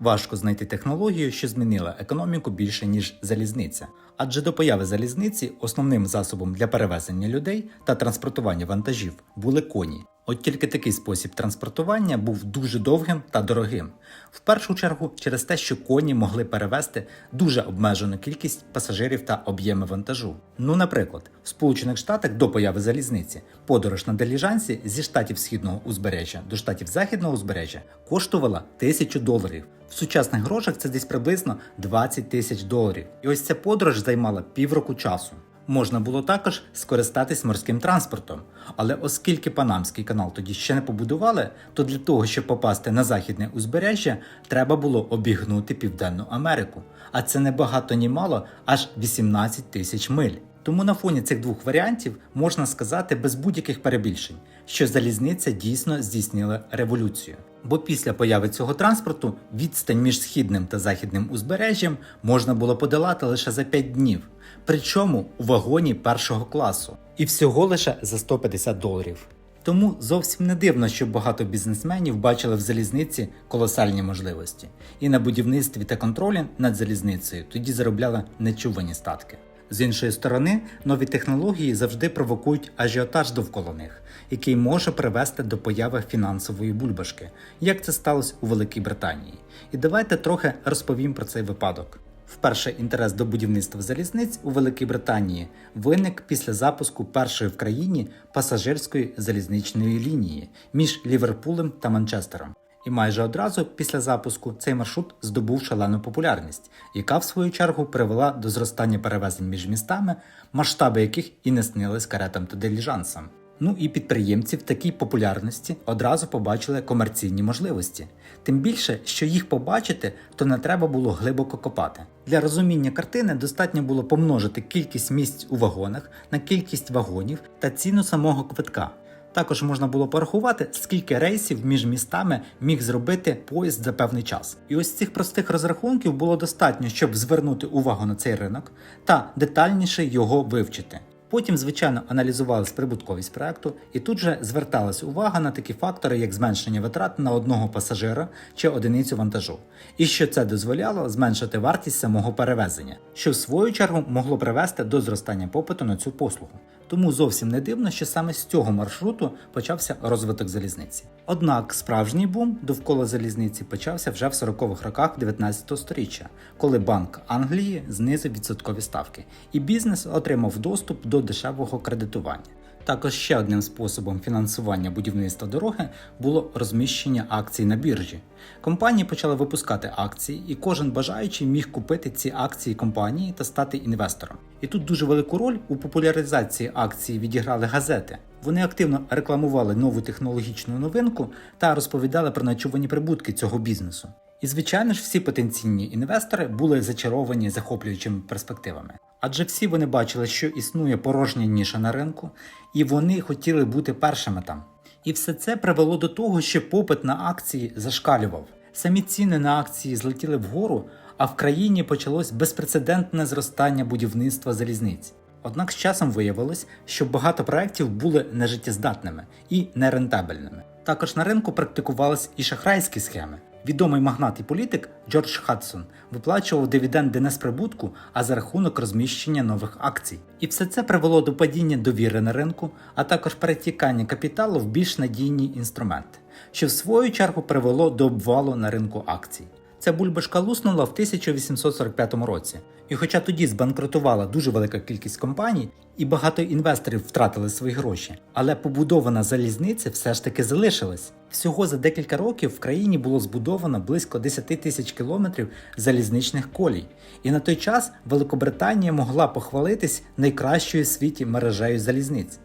Важко знайти технологію, що змінила економіку більше ніж залізниця. Адже до появи залізниці основним засобом для перевезення людей та транспортування вантажів були коні. От тільки такий спосіб транспортування був дуже довгим та дорогим. В першу чергу через те, що коні могли перевезти дуже обмежену кількість пасажирів та об'єми вантажу. Ну, наприклад, в Сполучених Штатах до появи залізниці подорож на диліжансі зі штатів східного узбережжя до штатів західного узбережжя коштувала тисячу доларів. В сучасних грошах це десь приблизно 20 тисяч доларів. І ось ця подорож займала півроку часу. Можна було також скористатись морським транспортом, але оскільки Панамський канал тоді ще не побудували, то для того, щоб попасти на західне узбережжя, треба було обігнути Південну Америку. А це не багато ні мало, аж 18 тисяч миль. Тому на фоні цих двох варіантів можна сказати без будь-яких перебільшень, що залізниця дійсно здійснила революцію. Бо після появи цього транспорту відстань між східним та західним узбережжям можна було подолати лише за 5 днів, причому у вагоні першого класу, і всього лише за 150 доларів. Тому зовсім не дивно, що багато бізнесменів бачили в залізниці колосальні можливості, і на будівництві та контролі над залізницею тоді заробляли нечувані статки. З іншої сторони, нові технології завжди провокують ажіотаж довкола них, який може привести до появи фінансової бульбашки, як це сталося у Великій Британії. І давайте трохи розповім про цей випадок. Вперше інтерес до будівництва залізниць у Великій Британії виник після запуску першої в країні пасажирської залізничної лінії між Ліверпулем та Манчестером. І майже одразу після запуску цей маршрут здобув шалену популярність, яка в свою чергу привела до зростання перевезень між містами, масштаби яких і не снились каретам та диліжансам. Ну і підприємці в такій популярності одразу побачили комерційні можливості. Тим більше, що їх побачити, то не треба було глибоко копати. Для розуміння картини достатньо було помножити кількість місць у вагонах на кількість вагонів та ціну самого квитка. Також можна було порахувати, скільки рейсів між містами міг зробити поїзд за певний час. І ось цих простих розрахунків було достатньо, щоб звернути увагу на цей ринок та детальніше його вивчити. Потім, звичайно, аналізувалась прибутковість проекту, і тут же зверталась увага на такі фактори, як зменшення витрат на одного пасажира чи одиницю вантажу, і що це дозволяло зменшити вартість самого перевезення, що в свою чергу могло привести до зростання попиту на цю послугу. Тому зовсім не дивно, що саме з цього маршруту почався розвиток залізниці. Однак справжній бум довкола залізниці почався вже в 40-х роках 19 століття, коли Банк Англії знизив відсоткові ставки, і бізнес отримав доступ до дешевого кредитування. Також ще одним способом фінансування будівництва дороги було розміщення акцій на біржі. Компанії почали випускати акції, і кожен бажаючий міг купити ці акції компанії та стати інвестором. І тут дуже велику роль у популяризації акції відіграли газети. Вони активно рекламували нову технологічну новинку та розповідали про нечувані прибутки цього бізнесу. І, звичайно ж, всі потенційні інвестори були зачаровані захоплюючими перспективами. Адже всі вони бачили, що існує порожня ніша на ринку, і вони хотіли бути першими там. І все це привело до того, що попит на акції зашкалював. Самі ціни на акції злетіли вгору, а в країні почалось безпрецедентне зростання будівництва залізниць. Однак з часом виявилось, що багато проєктів були нежиттєздатними і нерентабельними. Також на ринку практикувались і шахрайські схеми. Відомий магнат і політик Джордж Хадсон виплачував дивіденди не з прибутку, а за рахунок розміщення нових акцій. І все це привело до падіння довіри на ринку, а також перетікання капіталу в більш надійні інструменти, що в свою чергу привело до обвалу на ринку акцій. Ця бульбашка луснула в 1845 році. І хоча тоді збанкрутувала дуже велика кількість компаній, і багато інвесторів втратили свої гроші, але побудована залізниця все ж таки залишилась. Всього за декілька років в країні було збудовано близько 10 тисяч кілометрів залізничних колій, і на той час Великобританія могла похвалитись найкращою в світі мережею залізниць.